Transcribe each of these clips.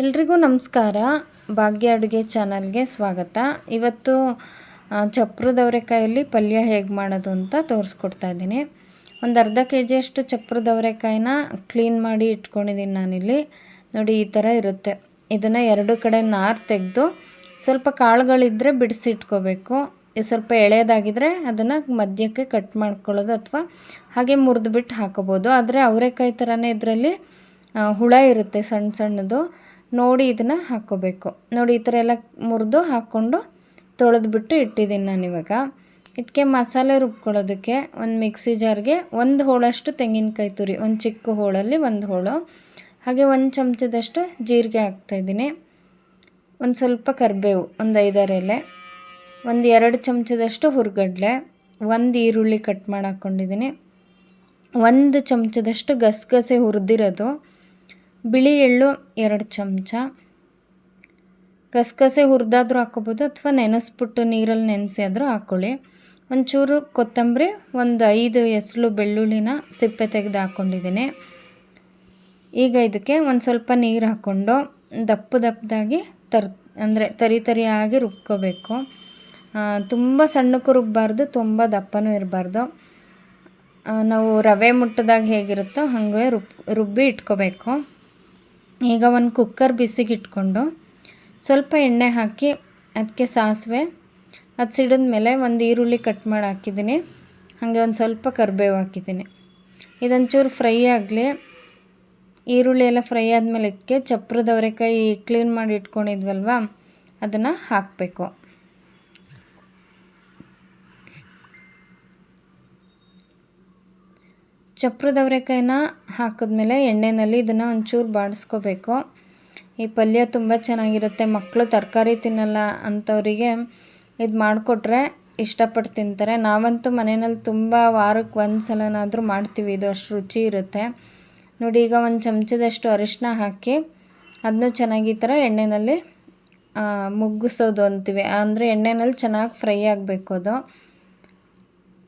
ಎಲ್ರಿಗೂ ನಮಸ್ಕಾರ. ಭಾಗ್ಯ ಅಡುಗೆ ಚಾನಲ್ಗೆ ಸ್ವಾಗತ. ಇವತ್ತು ಚಪ್ರದವರೆಕಾಯಲ್ಲಿ ಪಲ್ಯ ಹೇಗೆ ಮಾಡೋದು ಅಂತ ತೋರಿಸ್ಕೊಡ್ತಾ ಇದ್ದೀನಿ. ಒಂದು ಅರ್ಧ ಕೆ ಜಿಯಷ್ಟು ಚಪ್ರದ ಅವರೆಕಾಯಿನ ಕ್ಲೀನ್ ಮಾಡಿ ಇಟ್ಕೊಂಡಿದ್ದೀನಿ ನಾನಿಲ್ಲಿ. ನೋಡಿ, ಈ ಥರ ಇರುತ್ತೆ. ಇದನ್ನು ಎರಡು ಕಡೆ ನಾರು ತೆಗೆದು ಸ್ವಲ್ಪ ಕಾಳುಗಳಿದ್ದರೆ ಬಿಡಿಸಿಟ್ಕೋಬೇಕು. ಸ್ವಲ್ಪ ಎಳೆಯದಾಗಿದ್ದರೆ ಅದನ್ನು ಮಧ್ಯಕ್ಕೆ ಕಟ್ ಮಾಡ್ಕೊಳ್ಳೋದು ಅಥವಾ ಹಾಗೆ ಮುರಿದ್ಬಿಟ್ಟು ಹಾಕೋಬೋದು. ಆದರೆ ಅವರೆಕಾಯಿ ಥರನೇ ಇದರಲ್ಲಿ ಹುಳ ಇರುತ್ತೆ ಸಣ್ಣ ಸಣ್ಣದು. ನೋಡಿ ಇದನ್ನು ಹಾಕ್ಕೋಬೇಕು ನೋಡಿ ಈ ಥರ ಎಲ್ಲ ಮುರಿದು ಹಾಕ್ಕೊಂಡು ತೊಳೆದ್ಬಿಟ್ಟು ಇಟ್ಟಿದ್ದೀನಿ ನಾನು ಇವಾಗ. ಇದಕ್ಕೆ ಮಸಾಲೆ ರುಬ್ಕೊಳ್ಳೋದಕ್ಕೆ ಒಂದು ಮಿಕ್ಸಿ ಜಾರ್ಗೆ ಒಂದು ಹೋಳಷ್ಟು ತೆಂಗಿನಕಾಯಿ ತುರಿ, ಒಂದು ಚಿಕ್ಕ ಹೋಳಲ್ಲಿ ಒಂದು ಹೋಳು. ಹಾಗೆ ಒಂದು ಚಮಚದಷ್ಟು ಜೀರಿಗೆ ಹಾಕ್ತಾಯಿದ್ದೀನಿ ಒಂದು ಸ್ವಲ್ಪ ಕರಿಬೇವು, ಒಂದು ಐದಾರು ಎಲೆ, ಒಂದು ಎರಡು ಚಮಚದಷ್ಟು ಹುರ್ಗಡ್ಲೆ, ಒಂದು ಈರುಳ್ಳಿ ಕಟ್ ಮಾಡಿ ಹಾಕ್ಕೊಂಡಿದ್ದೀನಿ ಒಂದು ಚಮಚದಷ್ಟು ಗಸಗಸೆ ಹುರಿದಿರೋದು. ಬಿಳಿ ಎಳ್ಳು ಎರಡು ಚಮಚ. ಗಸಗಸೆ ಹುರಿದಾದ್ರೂ ಹಾಕ್ಕೋಬೋದು ಅಥವಾ ನೆನೆಸ್ಬಿಟ್ಟು ನೀರಲ್ಲಿ ನೆನೆಸಿ ಆದರೂ ಹಾಕ್ಕೊಳ್ಳಿ ಒಂಚೂರು ಕೊತ್ತಂಬರಿ, ಒಂದು ಐದು ಎಸಳು ಬೆಳ್ಳುಳ್ಳಿನ ಸಿಪ್ಪೆ ತೆಗೆದು ಹಾಕ್ಕೊಂಡಿದ್ದೀನಿ. ಈಗ ಇದಕ್ಕೆ ಒಂದು ಸ್ವಲ್ಪ ನೀರು ಹಾಕ್ಕೊಂಡು ದಪ್ಪ ದಪ್ಪದಾಗಿ ತರ್, ಅಂದರೆ ತರಿ ತರಿಯಾಗಿ ರುಬ್ಕೋಬೇಕು. ತುಂಬ ಸಣ್ಣಕ್ಕೆ ರುಬ್ಬಾರ್ದು, ತುಂಬ ದಪ್ಪನೂ ಇರಬಾರ್ದು. ನಾವು ರವೆ ಮುಟ್ಟದಾಗ ಹೇಗಿರುತ್ತೋ ಹಾಗೆ ರುಬ್, ರುಬ್ಬಿ ಇಟ್ಕೋಬೇಕು. ಈಗ ಒಂದು ಕುಕ್ಕರ್ ಬಿಸಿಗೆ ಇಟ್ಕೊಂಡು ಸ್ವಲ್ಪ ಎಣ್ಣೆ ಹಾಕಿ ಅದಕ್ಕೆ ಸಾಸಿವೆ, ಅದು ಸಿಡಿದ ಮೇಲೆ ಒಂದು ಈರುಳ್ಳಿ ಕಟ್ ಮಾಡಿ ಹಾಕಿದ್ದೀನಿ. ಹಾಗೆ ಒಂದು ಸ್ವಲ್ಪ ಕರಿಬೇವು ಹಾಕಿದ್ದೀನಿ. ಇದೊಂಚೂರು ಫ್ರೈ ಆಗಲಿ. ಈರುಳ್ಳಿ ಎಲ್ಲ ಫ್ರೈ ಆದಮೇಲೆ ಇದಕ್ಕೆ ಚಪ್ರದ ಅವರೆಕಾಯಿ ಕ್ಲೀನ್ ಮಾಡಿ ಇಟ್ಕೊಂಡಿದ್ವಲ್ವ, ಅದನ್ನು ಹಾಕಬೇಕು. ಚಪ್ರದ ಅವರೆಕಾಯಿನ ಹಾಕಿದ್ಮೇಲೆ ಎಣ್ಣೆಯಲ್ಲಿ ಇದನ್ನು ಒಂಚೂರು ಬಾಡಿಸ್ಕೋಬೇಕು. ಈ ಪಲ್ಯ ತುಂಬ ಚೆನ್ನಾಗಿರುತ್ತೆ. ಮಕ್ಕಳು ತರಕಾರಿ ತಿನ್ನಲ್ಲ ಅಂಥವರಿಗೆ ಇದು ಮಾಡಿಕೊಟ್ರೆ ಇಷ್ಟಪಟ್ಟು ತಿಂತಾರೆ. ನಾವಂತೂ ಮನೆಯಲ್ಲಿ ತುಂಬ ವಾರಕ್ಕೆ ಒಂದು ಸಲನಾದರೂ ಮಾಡ್ತೀವಿ. ಇದು ಅಷ್ಟು ರುಚಿ ಇರುತ್ತೆ. ನೋಡಿ, ಈಗ ಒಂದು ಚಮಚದಷ್ಟು ಅರಿಶಿನ ಹಾಕಿ ಅದನ್ನು ಚೆನ್ನಾಗಿ ಥರ ಎಣ್ಣೆಯಲ್ಲಿ ಮುಗ್ಗಿಸೋದು ಅಂತೀವಿ. ಅಂದರೆ ಎಣ್ಣೆಯಲ್ಲಿ ಚೆನ್ನಾಗಿ ಫ್ರೈ ಆಗಬೇಕು ಅದು.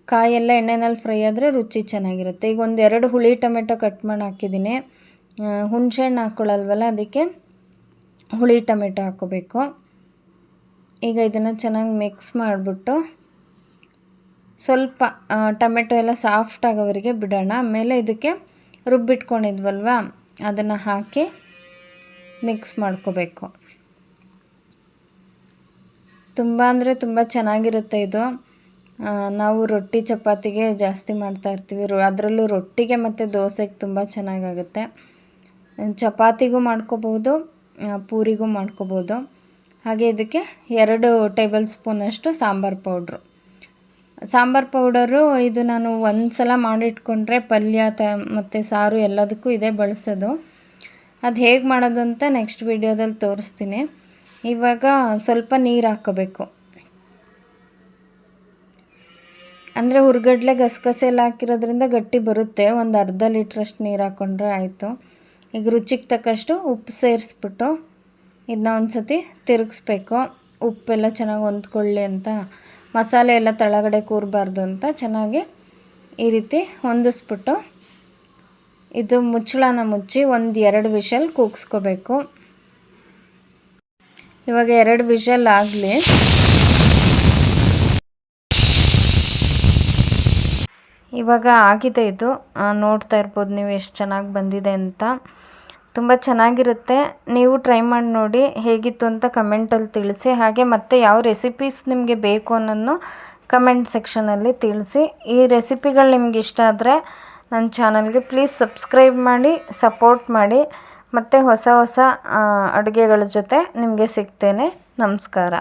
ಕಾಯೆಲ್ಲ ಎಣ್ಣೆನಲ್ಲಿ ಫ್ರೈ ಆದರೆ ರುಚಿ ಚೆನ್ನಾಗಿರುತ್ತೆ. ಈಗ ಒಂದು ಎರಡು ಹುಳಿ ಟೊಮೆಟೊ ಕಟ್ ಮಾಡಿ ಹಾಕಿದ್ದೀನಿ. ಹುಣಸೆಹಣ್ಣು ಹಾಕ್ಕೊಳ್ಳಲ್ವಲ್ಲ ಅದಕ್ಕೆ ಹುಳಿ ಟೊಮೆಟೊ ಹಾಕ್ಕೋಬೇಕು ಈಗ ಇದನ್ನು ಚೆನ್ನಾಗಿ ಮಿಕ್ಸ್ ಮಾಡಿಬಿಟ್ಟು ಸ್ವಲ್ಪ ಟೊಮೆಟೊ ಎಲ್ಲ ಸಾಫ್ಟ್ ಆಗೋವರೆಗೆ ಬಿಡೋಣ. ಆಮೇಲೆ ಇದಕ್ಕೆ ರುಬ್ಬಿಟ್ಕೊಂಡಿದ್ವಲ್ವ, ಅದನ್ನು ಹಾಕಿ ಮಿಕ್ಸ್ ಮಾಡ್ಕೋಬೇಕು. ತುಂಬ ಅಂದರೆ ತುಂಬ ಚೆನ್ನಾಗಿರುತ್ತೆ ಇದು. ನಾವು ರೊಟ್ಟಿ ಚಪಾತಿಗೆ ಜಾಸ್ತಿ ಮಾಡ್ತಾ ಇರ್ತೀವಿ. ರೊ ಅದರಲ್ಲೂ ರೊಟ್ಟಿಗೆ ಮತ್ತು ದೋಸೆಗೆ ತುಂಬ ಚೆನ್ನಾಗಾಗುತ್ತೆ. ಚಪಾತಿಗೂ ಮಾಡ್ಕೋಬೋದು ಪೂರಿಗೂ ಮಾಡ್ಕೋಬೋದು ಹಾಗೆ ಇದಕ್ಕೆ ಎರಡು ಟೇಬಲ್ ಸ್ಪೂನಷ್ಟು ಸಾಂಬಾರು ಪೌಡ್ರು. ಸಾಂಬಾರು ಪೌಡರು ಇದು ನಾನು ಒಂದು ಸಲ ಮಾಡಿಟ್ಕೊಂಡ್ರೆ ಪಲ್ಯ ತ, ಮತ್ತು ಸಾರು ಎಲ್ಲದಕ್ಕೂ ಇದೇ ಬಳಸೋದು. ಅದು ಹೇಗೆ ಮಾಡೋದು ಅಂತ ನೆಕ್ಸ್ಟ್ ವೀಡಿಯೋದಲ್ಲಿ ತೋರಿಸ್ತೀನಿ. ಇವಾಗ ಸ್ವಲ್ಪ ನೀರು ಹಾಕ್ಕೋಬೇಕು. ಅಂದರೆ ಹುರ್ಗಡ್ಲೆ ಗಸಗಸೆ ಎಲ್ಲ ಹಾಕಿರೋದ್ರಿಂದ ಗಟ್ಟಿ ಬರುತ್ತೆ. ಒಂದು ಅರ್ಧ ಲೀಟ್ರಷ್ಟು ನೀರು ಹಾಕ್ಕೊಂಡ್ರೆ ಆಯಿತು. ಈಗ ರುಚಿಗೆ ತಕ್ಕಷ್ಟು ಉಪ್ಪು ಸೇರಿಸ್ಬಿಟ್ಟು ಇದನ್ನ ಒಂದು ಸತಿ ತಿರುಗಿಸ್ಬೇಕು. ಉಪ್ಪೆಲ್ಲ ಚೆನ್ನಾಗಿ ಹೊಂದ್ಕೊಳ್ಳಿ ಅಂತ. ಮಸಾಲೆ ಎಲ್ಲ ತಳಗಡೆ ಕೂರಬಾರ್ದು ಅಂತ ಚೆನ್ನಾಗಿ ಈ ರೀತಿ ಹೊಂದಿಸ್ಬಿಟ್ಟು ಇದು ಮುಚ್ಚಳನ ಮುಚ್ಚಿ ಒಂದು ಎರಡು ವಿಷಲ್ ಕೂಗಿಸ್ಕೋಬೇಕು. ಇವಾಗ ಎರಡು ವಿಷಲ್ ಆಗಲಿ. ಇವಾಗ ಆಗಿದೆ ಇದು. ನೋಡ್ತಾ ಇರ್ಬೋದು ನೀವು ಎಷ್ಟು ಚೆನ್ನಾಗಿ ಬಂದಿದೆ ಅಂತ. ತುಂಬ ಚೆನ್ನಾಗಿರುತ್ತೆ. ನೀವು ಟ್ರೈ ಮಾಡಿ ನೋಡಿ ಹೇಗಿತ್ತು ಅಂತ ಕಮೆಂಟಲ್ಲಿ ತಿಳಿಸಿ. ಹಾಗೆ ಮತ್ತೆ ಯಾವ ರೆಸಿಪೀಸ್ ನಿಮಗೆ ಬೇಕು ಅನ್ನೋದನ್ನು ಕಮೆಂಟ್ ಸೆಕ್ಷನಲ್ಲಿ ತಿಳಿಸಿ. ಈ ರೆಸಿಪಿಗಳು ನಿಮ್ಗೆ ಇಷ್ಟ ಆದರೆ ನನ್ನ ಚಾನಲ್ಗೆ ಪ್ಲೀಸ್ ಸಬ್ಸ್ಕ್ರೈಬ್ ಮಾಡಿ ಸಪೋರ್ಟ್ ಮಾಡಿ. ಮತ್ತು ಹೊಸ ಹೊಸ ಅಡುಗೆಗಳ ಜೊತೆ ನಿಮಗೆ ಸಿಗ್ತೇನೆ. ನಮಸ್ಕಾರ.